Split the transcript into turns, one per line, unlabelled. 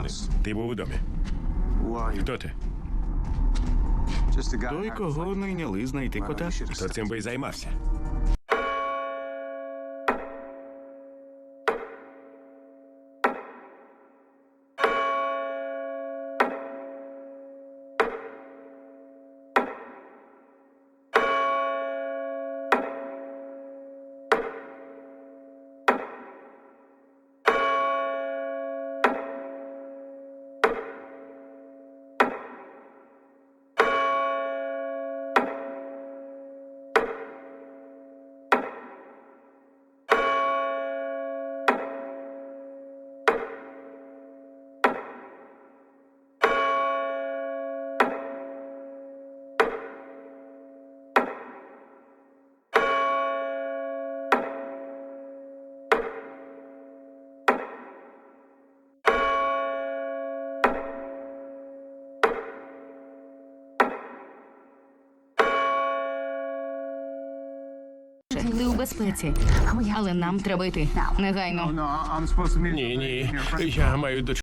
машини.
Ти був у домі. Хто ти?
Той, кого найняли знайти кота.
Хто цим би й займався.
Ти у безпеці, але нам треба йти негайно.
Ні, ні. Я маю до